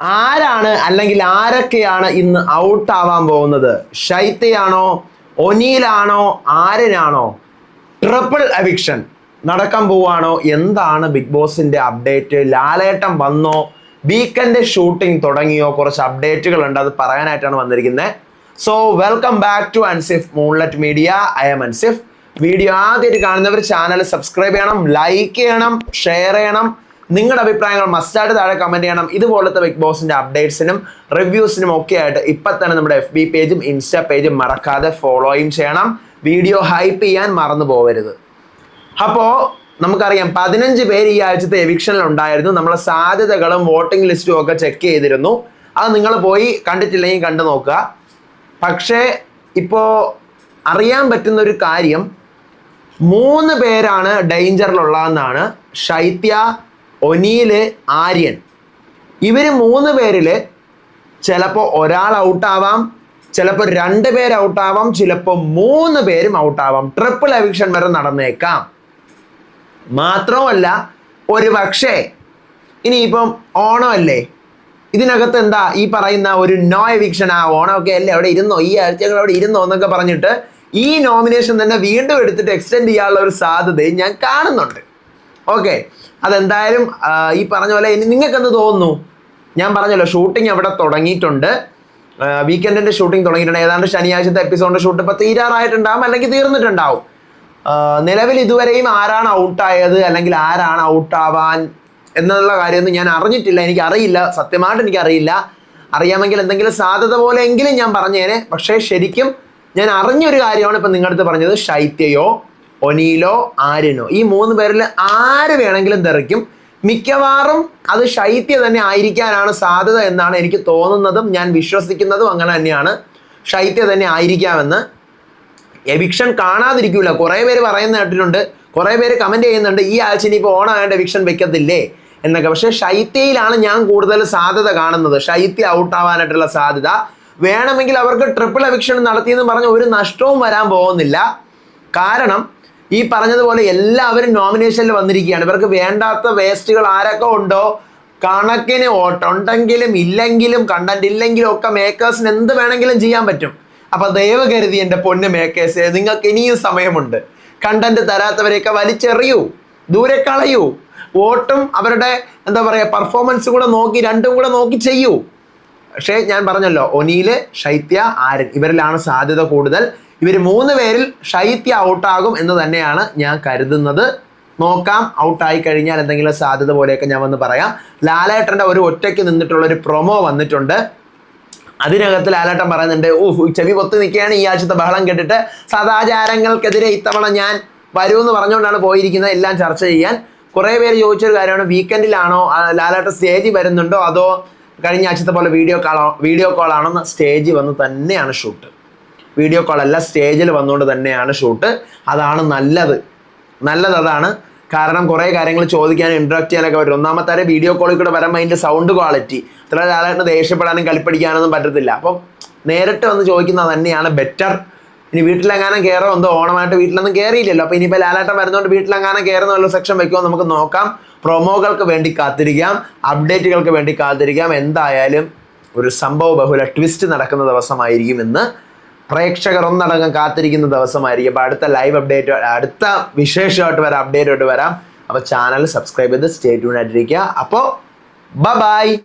ആരാണ് അല്ലെങ്കിൽ ആരൊക്കെയാണ് ഇന്ന് ഔട്ട് ആവാൻ പോകുന്നത്? ഷൈത്തയാണോ ഒനീലാണോ ആരനാണോ ട്രിപ്പിൾ എവിക്ഷൻ നടക്കാൻ പോവാണോ? എന്താണ് ബിഗ് ബോസിന്റെ അപ്ഡേറ്റ് ലാലേട്ടം വന്നോ? വീക്കെൻഡ് ഷൂട്ടിംഗ് തുടങ്ങിയോ? കുറച്ച് അപ്ഡേറ്റുകൾ ഉണ്ട്. അത് പറയാനായിട്ടാണ് വന്നിരിക്കുന്നത്. So welcome back to Ansif moonlet media I'm Ansif video ആദ്യമായിട്ട് കാണുന്നവർ ചാനൽ സബ്സ്ക്രൈബ് ചെയ്യണം ലൈക്ക് ചെയ്യണം ഷെയർ ചെയ്യണം. നിങ്ങളുടെ അഭിപ്രായങ്ങൾ മസ്റ്റായിട്ട് താഴെ കമന്റ് ചെയ്യണം. ഇതുപോലത്തെ ബിഗ് ബോസിന്റെ അപ്ഡേറ്റ്സിനും റിവ്യൂസിനും ഒക്കെ ആയിട്ട് ഇപ്പം തന്നെ നമ്മുടെ എഫ് ബി പേജും ഇൻസ്റ്റാ പേജും മറക്കാതെ ഫോളോയും ചെയ്യണം. വീഡിയോ ഹൈപ്പ് ചെയ്യാൻ മറന്നു പോകരുത് അപ്പോൾ നമുക്കറിയാം പതിനഞ്ച് പേര് ഈ ആഴ്ചത്തെ എവിക്ഷനിൽ ഉണ്ടായിരുന്നു. നമ്മളെ സാധ്യതകളും വോട്ടിംഗ് ലിസ്റ്റും ഒക്കെ ചെക്ക് ചെയ്തിരുന്നു. അത് നിങ്ങൾ പോയി കണ്ടിട്ടില്ലെങ്കിൽ കണ്ടു നോക്കുക. പക്ഷേ ഇപ്പോൾ അറിയാൻ പറ്റുന്ന ഒരു കാര്യം മൂന്ന് പേരാണ് ഡേഞ്ചറിലുള്ളതെന്നാണ് ശൈത്യ ഒനീൽ ആര്യൻ. ഇവർ മൂന്ന് പേരിൽ ചിലപ്പോൾ ഒരാൾ ഔട്ടാവാം ചിലപ്പോൾ രണ്ട് പേര് ഔട്ടാവാം ചിലപ്പോൾ മൂന്ന് പേരും ഔട്ടാവാം. ട്രിപ്പിൾ എവിക്ഷൻ വരെ നടന്നേക്കാം. മാത്രമല്ല ഒരു പക്ഷേ ഇനിയിപ്പം ഓണമല്ലേ? ഇതിനകത്ത് എന്താ ഈ പറയുന്ന ഒരു നോ എവിക്ഷൻ ആ ഓണമൊക്കെ അല്ലേ? അവിടെ ഇരുന്നോ? ഈ ആഴ്ചകൾ അവിടെ ഇരുന്നോ എന്നൊക്കെ പറഞ്ഞിട്ട് ഈ നോമിനേഷൻ തന്നെ വീണ്ടും എടുത്തിട്ട് എക്സ്റ്റെൻഡ് ചെയ്യാനുള്ള ഒരു സാധ്യതയും ഞാൻ കാണുന്നുണ്ട്. ഓക്കെ അതെന്തായാലും ഈ പറഞ്ഞ പോലെ ഇനി നിങ്ങൾക്ക് എന്ത് തോന്നുന്നു? ഞാൻ പറഞ്ഞല്ലോ ഷൂട്ടിംഗ് അവിടെ തുടങ്ങിയിട്ടുണ്ട്. വീക്കെൻഡിന്റെ ഷൂട്ടിംഗ് തുടങ്ങിയിട്ടുണ്ട്. ഏതാണ്ട് ശനിയാഴ്ചത്തെ എപ്പിസോഡിന്റെ ഷൂട്ട് ഇപ്പോൾ തീരാറായിട്ടുണ്ടാവും അല്ലെങ്കിൽ തീർന്നിട്ടുണ്ടാവും. നിലവിൽ ഇതുവരെയും ആരാണ് ഔട്ടായത് അല്ലെങ്കിൽ ആരാണ് ഔട്ടാവാൻ എന്നുള്ള കാര്യമൊന്നും ഞാൻ അറിഞ്ഞിട്ടില്ല. എനിക്ക് അറിയില്ല സത്യമായിട്ട് എനിക്ക് അറിയില്ല അറിയാമെങ്കിൽ എന്തെങ്കിലും സാധ്യത പോലെയെങ്കിലും ഞാൻ പറഞ്ഞേനെ പക്ഷേ ശരിക്കും ഞാൻ അറിഞ്ഞൊരു കാര്യമാണ് ഇപ്പം നിങ്ങളുടെ അടുത്ത് പറഞ്ഞത്. ശൈത്യയോ ഒനീലോ ആര്യനോ. ഈ മൂന്ന് പേരിൽ ആര് വേണമെങ്കിലും തെറിക്കും. മിക്കവാറും അത് ശൈത്യ തന്നെ ആയിരിക്കാനാണ് സാധ്യത എന്നാണ് എനിക്ക് തോന്നുന്നതും ഞാൻ വിശ്വസിക്കുന്നതും അങ്ങനെ തന്നെയാണ്. ശൈത്യ തന്നെ ആയിരിക്കാമെന്ന്. എവിക്ഷൻ കാണാതിരിക്കൂല. കുറേ പേര് പറയുന്ന കേട്ടിട്ടുണ്ട്. കുറേ പേര് കമന്റ് ചെയ്യുന്നുണ്ട്. ഈ ആഴ്ച ഇനിയിപ്പോൾ ഓണമായിട്ട് എവിക്ഷൻ വെക്കത്തില്ലേ? എന്നൊക്കെ. പക്ഷേ ശൈത്യയിലാണ് ഞാൻ കൂടുതൽ സാധ്യത കാണുന്നത്. ശൈത്യ ഔട്ട് ആവാനായിട്ടുള്ള സാധ്യത. വേണമെങ്കിൽ അവർക്ക് ട്രിപ്പിൾ എവിക്ഷൻ നടത്തിയെന്ന് പറഞ്ഞ ഒരു നഷ്ടവും വരാൻ പോകുന്നില്ല. കാരണം ഈ പറഞ്ഞതുപോലെ എല്ലാവരും നോമിനേഷനിൽ വന്നിരിക്കുകയാണ്. ഇവർക്ക് വേണ്ടാത്ത വേസ്റ്റുകൾ ആരൊക്കെ ഉണ്ടോ? കണക്കിന് ഓട്ടുണ്ടെങ്കിലും ഇല്ലെങ്കിലും കണ്ടന്റ് ഇല്ലെങ്കിലും ഒക്കെ മേക്കേഴ്സിന് എന്ത് വേണമെങ്കിലും ചെയ്യാൻ പറ്റും. അപ്പൊ ദയവ് കരുതി പൊന്ന് മേക്കേഴ്സ് നിങ്ങൾക്ക് ഇനിയും സമയമുണ്ട്. കണ്ടന്റ് തരാത്തവരെയൊക്കെ വലിച്ചെറിയൂ ദൂരെ കളയൂ. വോട്ടും അവരുടെ എന്താ പറയുക പെർഫോമൻസും കൂടെ നോക്കി രണ്ടും കൂടെ നോക്കി ചെയ്യൂ. പക്ഷേ ഞാൻ പറഞ്ഞല്ലോ ഒനീൽ ശൈത്യ ആരൻ ഇവരിലാണ് സാധ്യത കൂടുതൽ. ഇവർ മൂന്ന് പേരിൽ ഷൈത്യ ഔട്ടാകും എന്ന് തന്നെയാണ് ഞാൻ കരുതുന്നത്. നോക്കാം ഔട്ടായി കഴിഞ്ഞാൽ എന്തെങ്കിലും സാധ്യത പോലെയൊക്കെ ഞാൻ വന്ന് പറയാം. ലാലേട്ടന്റെ ഒരു ഒറ്റയ്ക്ക് നിന്നിട്ടുള്ള ഒരു പ്രൊമോ വന്നിട്ടുണ്ട്. അതിനകത്ത് ലാലേട്ടൻ പറയുന്നുണ്ട് ഓ ചെവി പൊത്തു നിൽക്കുകയാണ് ഈ ആഴ്ചത്തെ ബഹളം കേട്ടിട്ട്. സദാചാരങ്ങൾക്കെതിരെ ഇത്തവണ ഞാൻ വരൂ എന്ന് പറഞ്ഞുകൊണ്ടാണ് പോയിരിക്കുന്നത് എല്ലാം ചർച്ച ചെയ്യാൻ. കുറേ പേര് ചോദിച്ചൊരു കാര്യമാണ് വീക്കെൻഡിലാണോ ലാലേട്ടൻ സ്റ്റേജ് വരുന്നുണ്ടോ? അതോ കഴിഞ്ഞ ആഴ്ചത്തെ പോലെ വീഡിയോ കോളോ വീഡിയോ കോളാണോ? സ്റ്റേജ് വന്ന് തന്നെയാണ് ഷൂട്ട് വീഡിയോ കോൾ അല്ല സ്റ്റേജിൽ വന്നുകൊണ്ട് തന്നെയാണ് ഷൂട്ട് അതാണ് നല്ലത്. നല്ലത് അതാണ്. കാരണം കുറേ കാര്യങ്ങൾ ചോദിക്കാനും ഇൻട്രാക്ട് ചെയ്യാനൊക്കെ പറ്റും. ഒന്നാമത്തെ ആരെ വീഡിയോ കോളിൽ കൂടെ വരുമ്പോൾ അതിന്റെ സൗണ്ട് ക്വാളിറ്റി ഇത്ര കാലഘട്ടം ദേഷ്യപ്പെടാനും കളിപ്പടിക്കാനൊന്നും പറ്റത്തില്ല. അപ്പം നേരിട്ട് വന്ന് ചോദിക്കുന്നത് തന്നെയാണ് ബെറ്റർ ഇനി വീട്ടിലെങ്ങാനും കയറോ എന്തോ ഓണമായിട്ട് വീട്ടിലൊന്നും കയറിയില്ലല്ലോ അപ്പോൾ ഇനിയിപ്പോൾ ലാലാട്ടം വരുന്നതുകൊണ്ട് വീട്ടിലെങ്ങാനും കയറുന്ന വല്ല സെക്ഷൻ വെക്കുമോ നമുക്ക് നോക്കാം. പ്രൊമോകൾക്ക് വേണ്ടി കാത്തിരിക്കാം. അപ്ഡേറ്റുകൾക്ക് വേണ്ടി കാത്തിരിക്കാം. എന്തായാലും ഒരു സംഭവ ബഹുല ട്വിസ്റ്റ് നടക്കുന്ന ദിവസമായിരിക്കും ഇന്ന്. പ്രേക്ഷകർ ഒന്നടങ്കം കാത്തിരിക്കുന്ന ദിവസമായിരിക്കും. അപ്പോൾ അടുത്ത ലൈവ് അപ്ഡേറ്റ് അടുത്ത വിശേഷമായിട്ട് വരാം. അപ്ഡേറ്റ് ആയിട്ട് വരാം. അപ്പോൾ ചാനൽ സബ്സ്ക്രൈബ് ചെയ്ത് സ്റ്റേ ട്യൂൺ ആയിട്ടിരിക്കുക. അപ്പോൾ ബ ബൈ